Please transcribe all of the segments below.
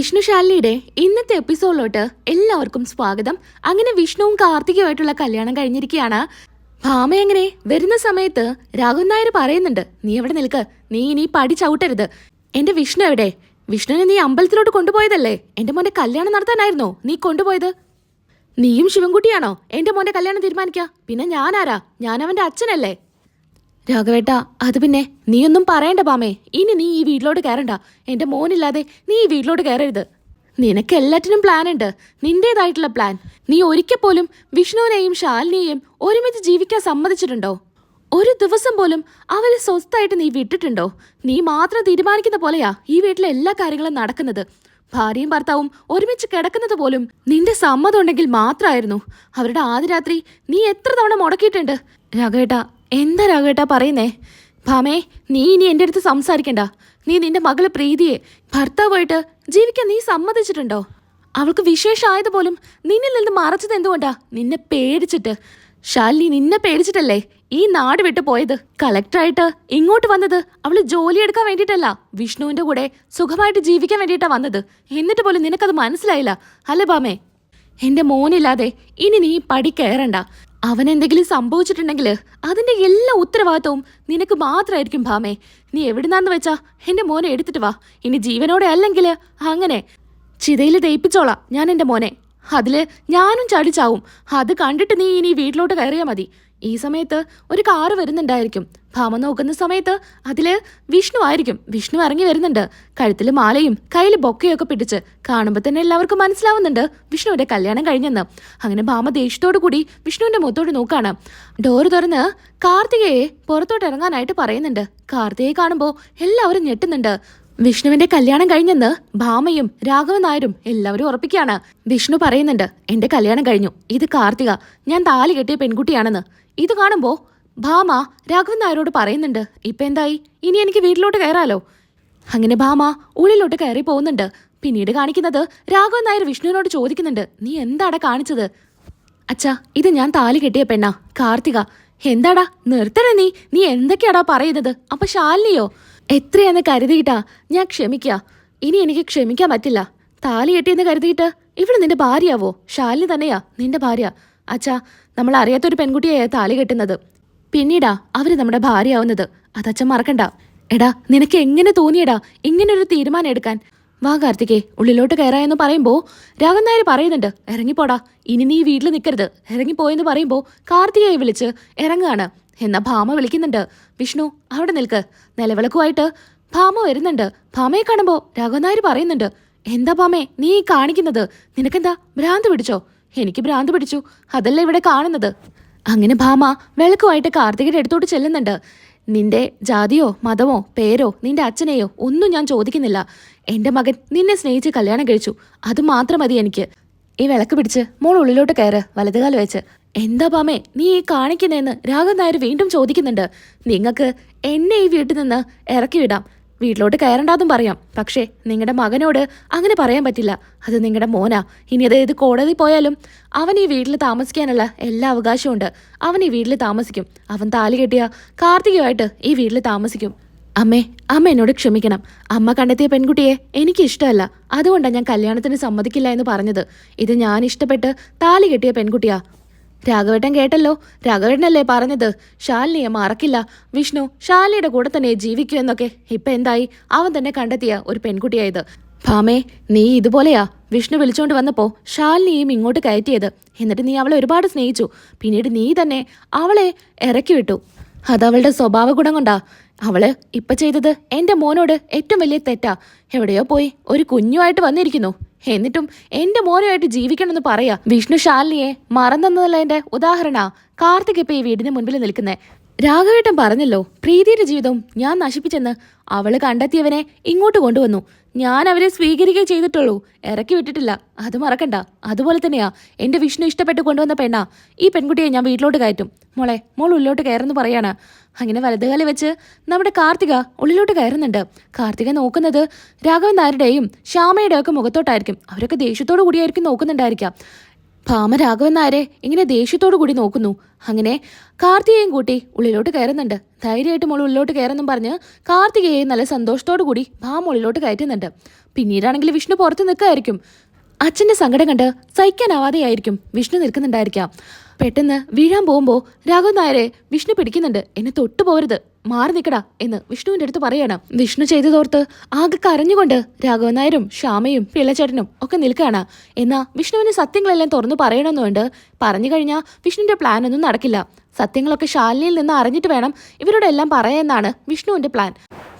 വിഷ്ണു ശാലിനിയുടെ ഇന്നത്തെ എപ്പിസോഡിലോട്ട് എല്ലാവർക്കും സ്വാഗതം. അങ്ങനെ വിഷ്ണുവും കാർത്തികയുമായിട്ടുള്ള കല്യാണം കഴിഞ്ഞിരിക്കുകയാണ്. ഭാമ എങ്ങനെ? വരുന്ന സമയത്ത് രാഘവൻ നായർ പറയുന്നുണ്ട് നീ എവിടെ നിൽക്ക്? നീ ഇനി പടി ചവിട്ടരുത്. എന്റെ വിഷ്ണു എവിടെ? വിഷ്ണുവിനെ നീ അമ്പലത്തിലോട്ട് കൊണ്ടുപോയതല്ലേ? എന്റെ മോന്റെ കല്യാണം നടത്താനായിരുന്നോ? നീ കൊണ്ടുപോയത്? നീയും ശിവൻകുട്ടിയാണോ? എന്റെ മോന്റെ കല്യാണം തീരുമാനിക്കാം. പിന്നെ ഞാനാരാ? ഞാൻ അവന്റെ അച്ഛനല്ലേ? രാഘവേട്ട അത് പിന്നെ നീയൊന്നും പറയണ്ട പാമേ ഇനി നീ ഈ വീട്ടിലോട്ട് കയറണ്ട. എന്റെ മോനില്ലാതെ നീ ഈ വീട്ടിലോട്ട് കയറരുത്. നിനക്ക് എല്ലാറ്റിനും പ്ലാൻ ഉണ്ട്. നിന്റേതായിട്ടുള്ള പ്ലാൻ നീ ഒരിക്കൽ പോലും വിഷ്ണുവിനെയും ശാലിനിയെയും ഒരുമിച്ച് ജീവിക്കാൻ സമ്മതിച്ചിട്ടുണ്ടോ? ഒരു ദിവസം പോലും അവരെ സ്വസ്ഥായിട്ട് നീ വിട്ടിട്ടുണ്ടോ? നീ മാത്രം തീരുമാനിക്കുന്ന പോലെയാ ഈ വീട്ടിലെ എല്ലാ കാര്യങ്ങളും നടക്കുന്നത്. ഭാര്യയും ഭർത്താവും ഒരുമിച്ച് കിടക്കുന്നത് പോലും നിന്റെ സമ്മതം ഉണ്ടെങ്കിൽ മാത്രമായിരുന്നു. അവരുടെ ആദ്യ രാത്രി നീ എത്ര തവണ മുടക്കിയിട്ടുണ്ട്? രാഘവേട്ട എന്താ കേട്ടാ പറയുന്നേ? ഭാമേ നീ ഇനി എന്റെ അടുത്ത് സംസാരിക്കണ്ട. നീ നിന്റെ മകൾ പ്രീതിയെ ഭർത്താവായിട്ട് ജീവിക്കാൻ നീ സമ്മതിച്ചിട്ടുണ്ടോ? അവൾക്ക് വിശേഷമായത് പോലും നിന്നിൽ നിന്ന് മറച്ചത് എന്തുകൊണ്ടാ? നിന്നെ പേടിച്ചിട്ട്. ഷാലിനി നിന്നെ പേടിച്ചിട്ടല്ലേ ഈ നാട് വിട്ടു പോയത്? കളക്ടറായിട്ട് ഇങ്ങോട്ട് വന്നത് അവൾ ജോലിയെടുക്കാൻ വേണ്ടിയിട്ടല്ല. വിഷ്ണുവിന്റെ കൂടെ സുഖമായിട്ട് ജീവിക്കാൻ വേണ്ടിയിട്ടാ വന്നത്. എന്നിട്ട് പോലും നിനക്കത് മനസ്സിലായില്ല. അല്ലേ ബാമേ എന്റെ മോനില്ലാതെ ഇനി നീ പടി കയറണ്ട. അവൻ എന്തെങ്കിലും സംഭവിച്ചിട്ടുണ്ടെങ്കിൽ അതിന്റെ എല്ലാ ഉത്തരവാദിത്വവും നിനക്ക് മാത്രമായിരിക്കും ഭാമേ. നീ എവിടുന്നാന്ന് വെച്ചാ എന്റെ മോനെ എടുത്തിട്ട് വാ. ഇനി ജീവനോടെ അല്ലെങ്കിൽ അങ്ങനെ ചിതയിൽ ദയിപ്പിച്ചോളാം ഞാൻ എന്റെ മോനെ. അതിൽ ഞാനും ചാടി ചാവും അത് കണ്ടിട്ട് നീ ഇനി വീട്ടിലോട്ട് കയറിയാ മതി. ഈ സമയത്ത് ഒരു കാറ് വരുന്നുണ്ടായിരിക്കും. ഭാമ നോക്കുന്ന സമയത്ത് അതിൽ വിഷ്ണു ആയിരിക്കും. വിഷ്ണു ഇറങ്ങി വരുന്നുണ്ട്. കഴുത്തിൽ മാലയും കയ്യിൽ ഒക്കെ പിടിച്ച് കാണുമ്പോൾ തന്നെ എല്ലാവർക്കും മനസ്സിലാവുന്നുണ്ട് വിഷ്ണുവിന്റെ കല്യാണം കഴിഞ്ഞെന്ന്. അങ്ങനെ ഭാമ ദേഷ്യത്തോടു കൂടി വിഷ്ണുവിന്റെ മുഖത്തോട് നോക്കാണ്. ഡോറ് തുറന്ന് കാർത്തികയെ പുറത്തോട്ട് ഇറങ്ങാനായിട്ട് പറയുന്നുണ്ട്. കാർത്തികയെ കാണുമ്പോൾ എല്ലാവരും ഞെട്ടുന്നുണ്ട്. വിഷ്ണുവിന്റെ കല്യാണം കഴിഞ്ഞെന്ന് ഭാമയും രാഘവൻ നായരും എല്ലാവരും ഉറപ്പിക്കുകയാണ്. വിഷ്ണു പറയുന്നുണ്ട് എന്റെ കല്യാണം കഴിഞ്ഞു. ഇത് കാർത്തിക. ഞാൻ താലി കെട്ടിയ പെൺകുട്ടിയാണെന്ന്. ഇത് കാണുമ്പോ ഭാമ രാഘവൻ നായരോട് പറയുന്നുണ്ട് ഇപ്പൊ എന്തായി? ഇനി എനിക്ക് വീട്ടിലോട്ട് കയറാലോ. അങ്ങനെ ഭാമ ഉള്ളിലോട്ട് കയറി പോകുന്നുണ്ട്. പിന്നീട് കാണിക്കുന്നത് രാഘവൻ നായർ വിഷ്ണുവിനോട് ചോദിക്കുന്നുണ്ട് നീ എന്താടാ കാണിച്ചത്? അച്ഛാ ഇത് ഞാൻ താലി കെട്ടിയ പെണ്ണാ കാർത്തിക. എന്താടാ? നിർത്തണേ നീ. നീ എന്തൊക്കെയാടാ പറയുന്നത്? അപ്പൊ ശാലിനിയോ? എത്രയെന്ന് കരുതിയിട്ടാ ഞാൻ ക്ഷമിക്ക ഇനി എനിക്ക് ക്ഷമിക്കാൻ പറ്റില്ല. താലി കെട്ടിയെന്ന് കരുതിയിട്ട് ഇവിടെ നിന്റെ ഭാര്യയാവോ? ശാലിനി തന്നെയാ നിന്റെ ഭാര്യ. അച്ഛാ നമ്മൾ അറിയാത്തൊരു പെൺകുട്ടിയെ താലി കെട്ടുന്നത്. പിന്നീടാ അവർ നമ്മുടെ ഭാര്യയാവുന്നത്. അതച്ഛൻ മറക്കണ്ട. എടാ നിനക്ക് എങ്ങനെ തോന്നിയടാ? ഇങ്ങനൊരു തീരുമാനം എടുക്കാൻ വാ കാർത്തികേ ഉള്ളിലോട്ട് കയറായെന്ന് പറയുമ്പോ രാഘവൻ നായർ പറയുന്നുണ്ട് ഇറങ്ങിപ്പോടാ. ഇനി നീ വീട്ടിൽ നിൽക്കരുത് ഇറങ്ങിപ്പോയെന്ന് പറയുമ്പോ കാർത്തികയെ വിളിച്ച് ഇറങ്ങുകയാണ് എന്നാ ഭാമ വിളിക്കുന്നുണ്ട്. വിഷ്ണു അവിടെ നിൽക്ക്. നിലവിളക്കുമായിട്ട് ഭാമ വരുന്നുണ്ട്. ഭാമയെ കാണുമ്പോൾ രാഘവൻ നായർ പറയുന്നുണ്ട് എന്താ ഭാമേ നീ കാണിക്കുന്നത്? നിനക്കെന്താ ഭ്രാന്ത് പിടിച്ചോ? എനിക്ക് ഭ്രാന്ത് പിടിച്ചു. അതല്ല ഇവിടെ കാണുന്നത്? അങ്ങനെ ഭാമ വിളക്കുമായിട്ട് കാർത്തികയുടെ അടുത്തോട്ട് ചെല്ലുന്നുണ്ട്. നിന്റെ ജാതിയോ മതമോ പേരോ നിന്റെ അച്ഛനെയോ ഒന്നും ഞാൻ ചോദിക്കുന്നില്ല. എന്റെ മകൻ നിന്നെ സ്നേഹിച്ച് കല്യാണം കഴിച്ചു. അത് മാത്രം മതി എനിക്ക്. ഈ വിളക്ക് പിടിച്ച് മോൾ ഉള്ളിലോട്ട് കയറ് വലതുകാൽ വെച്ച്. എന്താ പാമേ നീ ഈ കാണിക്കുന്നതെന്ന് രാഘവൻ നായർ വീണ്ടും ചോദിക്കുന്നുണ്ട്. നിങ്ങൾക്ക് എന്നെ ഈ വീട്ടിൽ നിന്ന് ഇറക്കി വിടാം വീട്ടിലോട്ട് കയറണ്ടാന്നും പറയാം. പക്ഷേ നിങ്ങളുടെ മകനോട് അങ്ങനെ പറയാൻ പറ്റില്ല. അത് നിങ്ങളുടെ മോനാ. ഇനി അതായത് കോടതി പോയാലും അവൻ ഈ വീട്ടിൽ താമസിക്കാനുള്ള എല്ലാ അവകാശവും ഉണ്ട് അവൻ ഈ വീട്ടിൽ താമസിക്കും. അവൻ താലി കെട്ടിയ കാർത്തികമായിട്ട് ഈ വീട്ടിൽ താമസിക്കും. അമ്മേ അമ്മ എന്നോട് ക്ഷമിക്കണം. അമ്മ കണ്ടെത്തിയ പെൺകുട്ടിയെ എനിക്ക് ഇഷ്ടമല്ല അതുകൊണ്ടാണ് ഞാൻ കല്യാണത്തിന് സമ്മതിക്കില്ല എന്ന് പറഞ്ഞത്. ഇത് ഞാൻ ഇഷ്ടപ്പെട്ട് താലി കെട്ടിയ പെൺകുട്ടിയാ. രാഘവേട്ടൻ കേട്ടല്ലോ. രാഘവേട്ടനല്ലേ പറഞ്ഞത്? ശാലിനിയെ മറക്കില്ല. വിഷ്ണു ശാലിയുടെ കൂടെ തന്നെ ജീവിക്കൂ എന്നൊക്കെ. ഇപ്പൊ എന്തായി? അവൻ തന്നെ കണ്ടെത്തിയ ഒരു പെൺകുട്ടിയായത്. ഭാമേ നീ ഇതുപോലെയാ. വിഷ്ണു വിളിച്ചോണ്ട് വന്നപ്പോ ശാലിനിയും ഇങ്ങോട്ട് കയറ്റിയത്. എന്നിട്ട് നീ അവളെ ഒരുപാട് സ്നേഹിച്ചു. പിന്നീട് നീ തന്നെ അവളെ ഇറക്കി വിട്ടു. അതവളുടെ സ്വഭാവ ഗുണം കൊണ്ടാ. അവൾ ഇപ്പൊ ചെയ്തത് എന്റെ മോനോട് ഏറ്റവും വലിയ തെറ്റാ. എവിടെയോ പോയി ഒരു കുഞ്ഞുമായിട്ട് വന്നിരിക്കുന്നു. എന്നിട്ടും എന്റെ മോനുമായിട്ട് ജീവിക്കണമെന്ന് പറയാ. വിഷ്ണു ശാലിനിയെ മറന്നെന്നതിന്റെ ഉദാഹരണ. കാർത്തിക് ഇപ്പൊ ഈ വീടിന് മുൻപിൽ നിൽക്കുന്നേ. രാഘവേട്ടൻ പറഞ്ഞല്ലോ പ്രീതിയുടെ ജീവിതം ഞാൻ നശിപ്പിച്ചെന്ന്. അവൾ കണ്ടെത്തിയവനെ ഇങ്ങോട്ട് കൊണ്ടുവന്നു. ഞാൻ അവരെ സ്വീകരിക്കുകയും ചെയ്തിട്ടുള്ളൂ. ഇറക്കി വിട്ടിട്ടില്ല. അത് മറക്കണ്ട. അതുപോലെ തന്നെയാ എന്റെ വിഷ്ണു ഇഷ്ടപ്പെട്ട് കൊണ്ടുവന്ന പെണ്ണാ. ഈ പെൺകുട്ടിയെ ഞാൻ വീട്ടിലോട്ട് കയറ്റും. മോളെ മോൾ ഉള്ളിലോട്ട് കയറുന്നു പറയാണ്. അങ്ങനെ വലതുകാലി വെച്ച് നമ്മുടെ കാർത്തിക ഉള്ളിലോട്ട് കയറുന്നുണ്ട്. കാർത്തിക നോക്കുന്നത് രാഘവൻ നായരുടെയും ശ്യാമയുടെയും ഒക്കെ മുഖത്തോട്ടായിരിക്കും. അവരൊക്കെ ദേഷ്യത്തോടു കൂടിയായിരിക്കും നോക്കുന്നുണ്ടായിരിക്കാം. ഭാമ രാഘവൻ നായരെ ഇങ്ങനെ ദേഷ്യത്തോടു കൂടി നോക്കുന്നു. അങ്ങനെ കാർത്തികയും കൂട്ടി ഉള്ളിലോട്ട് കയറുന്നുണ്ട്. ധൈര്യമായിട്ട് മോൾ ഉള്ളിലോട്ട് കയറുന്നും പറഞ്ഞ് കാർത്തികയെ നല്ല സന്തോഷത്തോടു കൂടി ഭാമ ഉള്ളിലോട്ട് കയറ്റുന്നുണ്ട്. പിന്നീടാണെങ്കിൽ വിഷ്ണു പുറത്ത് നിൽക്കുകയായിരിക്കും അച്ഛന്റെ സങ്കടം കണ്ട് സഹിക്കാനാവാതെയായിരിക്കും വിഷ്ണു നിൽക്കുന്നുണ്ടായിരിക്കാം. പെട്ടെന്ന് വീഴാൻ പോകുമ്പോൾ രാഘവൻ നായരെ വിഷ്ണു പിടിക്കുന്നുണ്ട്. എന്നെ തൊട്ടു പോരുത് മാറി നിൽക്കടാ എന്ന് വിഷ്ണുവിന്റെ അടുത്ത് പറയണം. വിഷ്ണു ചെയ്തതോർത്ത് ആകെ കരഞ്ഞുകൊണ്ട് രാഘവൻ നായരും ശ്യാമയും പിള്ളച്ചേട്ടനും ഒക്കെ നിൽക്കുകയാണ്. എന്നാ വിഷ്ണുവിന് സത്യങ്ങളെല്ലാം തുറന്നു പറയണമെന്നുണ്ട്. പറഞ്ഞു കഴിഞ്ഞാൽ വിഷ്ണുവിന്റെ പ്ലാൻ ഒന്നും നടക്കില്ല. സത്യങ്ങളൊക്കെ ശാലിനിയിൽ നിന്ന് അറിഞ്ഞിട്ട് വേണം ഇവരോടെല്ലാം പറയാമെന്നാണ് വിഷ്ണുവിന്റെ പ്ലാൻ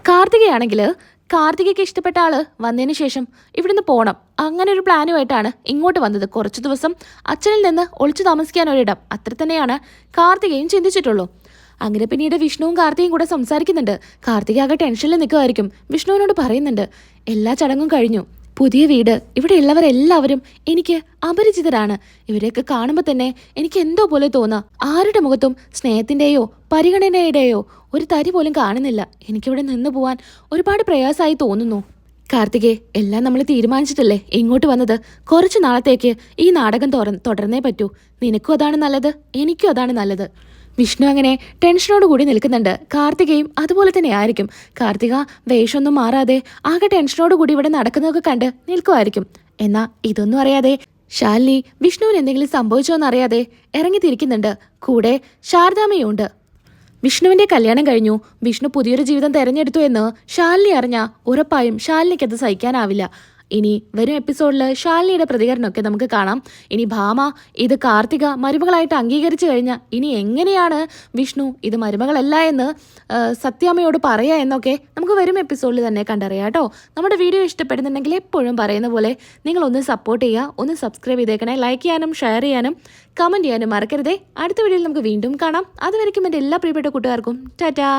കാർത്തികയാണെങ്കിൽ കാർത്തികയ്ക്ക് ഇഷ്ടപ്പെട്ട ആൾ വന്നതിന് ശേഷം ഇവിടുന്ന് പോണം. അങ്ങനെ ഒരു പ്ലാനുമായിട്ടാണ് ഇങ്ങോട്ട് വന്നത്. കുറച്ചു ദിവസം അച്ഛനിൽ നിന്ന് ഒളിച്ചു താമസിക്കാൻ ഒരിടം. അത്ര തന്നെയാണ് കാർത്തികയും ചിന്തിച്ചിട്ടുള്ളൂ. അങ്ങനെ പിന്നീട് വിഷ്ണുവും കാർത്തികയും കൂടെ സംസാരിക്കുന്നുണ്ട്. കാർത്തിക ആകെ ടെൻഷനിൽ നിൽക്കുമായിരിക്കും വിഷ്ണുവിനോട് പറയുന്നുണ്ട് എല്ലാ ചടങ്ങും കഴിഞ്ഞു. പുതിയ വീട്. ഇവിടെ ഉള്ളവരെല്ലാവരും എനിക്ക് അപരിചിതരാണ്. ഇവരെയൊക്കെ കാണുമ്പോൾ തന്നെ എനിക്ക് എന്തോ പോലെ തോന്നാം. ആരുടെ മുഖത്തും സ്നേഹത്തിന്റെയോ പരിഗണനയുടെയോ ഒരു തരി പോലും കാണുന്നില്ല. എനിക്കിവിടെ നിന്ന് പോവാൻ ഒരുപാട് പ്രയാസമായി തോന്നുന്നു. കാർത്തികേ എല്ലാം നമ്മൾ തീരുമാനിച്ചിട്ടല്ലേ ഇങ്ങോട്ട് വന്നത്? കുറച്ച് നാളത്തേക്ക് ഈ നാടകം തുടർന്നേ പറ്റൂ. നിനക്കും അതാണ് നല്ലത് എനിക്കും അതാണ് നല്ലത്. വിഷ്ണു അങ്ങനെ ടെൻഷനോട് കൂടി നിൽക്കുന്നുണ്ട്. കാർത്തികയും അതുപോലെ തന്നെ ആയിരിക്കും. കാർത്തിക വേഷമൊന്നും മാറാതെ ആകെ ടെൻഷനോട് കൂടി ഇവിടെ നടക്കുന്നതൊക്കെ കണ്ട് നിൽക്കുമായിരിക്കും. എന്നാ ഇതൊന്നും അറിയാതെ ശാലിനി വിഷ്ണുവിന് എന്തെങ്കിലും സംഭവിച്ചോ ഇറങ്ങി തിരിക്കുന്നുണ്ട് കൂടെ ശാരദാമയുണ്ട് വിഷ്ണുവിന്റെ കല്യാണം കഴിഞ്ഞു. വിഷ്ണു പുതിയൊരു ജീവിതം തെരഞ്ഞെടുത്തു എന്ന് ശാലിനി അറിഞ്ഞ ഉറപ്പായും ശാലിനിക്കത് സഹിക്കാനാവില്ല. ഇനി വരും എപ്പിസോഡിൽ ശാലിനിയുടെ പ്രതികരണമൊക്കെ നമുക്ക് കാണാം. ഇനി ഭാമ ഇത് കാർത്തിക മരുമകളായിട്ട് അംഗീകരിച്ചു കഴിഞ്ഞാൽ ഇനി എങ്ങനെയാണ് വിഷ്ണു ഇത് മരുമകളല്ല എന്ന് സത്യാമ്മയോട് പറയുക എന്നൊക്കെ നമുക്ക് വരും എപ്പിസോഡിൽ തന്നെ കണ്ടറിയാം കേട്ടോ. നമ്മുടെ വീഡിയോ ഇഷ്ടപ്പെടുന്നുണ്ടെങ്കിൽ എപ്പോഴും പറയുന്ന പോലെ നിങ്ങൾ ഒന്ന് സപ്പോർട്ട് ചെയ്യുക ഒന്ന് സബ്സ്ക്രൈബ് ചെയ്തേക്കണേ ലൈക്ക് ചെയ്യാനും ഷെയർ ചെയ്യാനും കമന്റ് ചെയ്യാനും മറക്കരുതേ. അടുത്ത വീഡിയോയിൽ നമുക്ക് വീണ്ടും കാണാം. അതുവരെയ്ക്കും എന്റെ എല്ലാ പ്രിയപ്പെട്ട കൂട്ടുകാർക്കും ടാറ്റാ!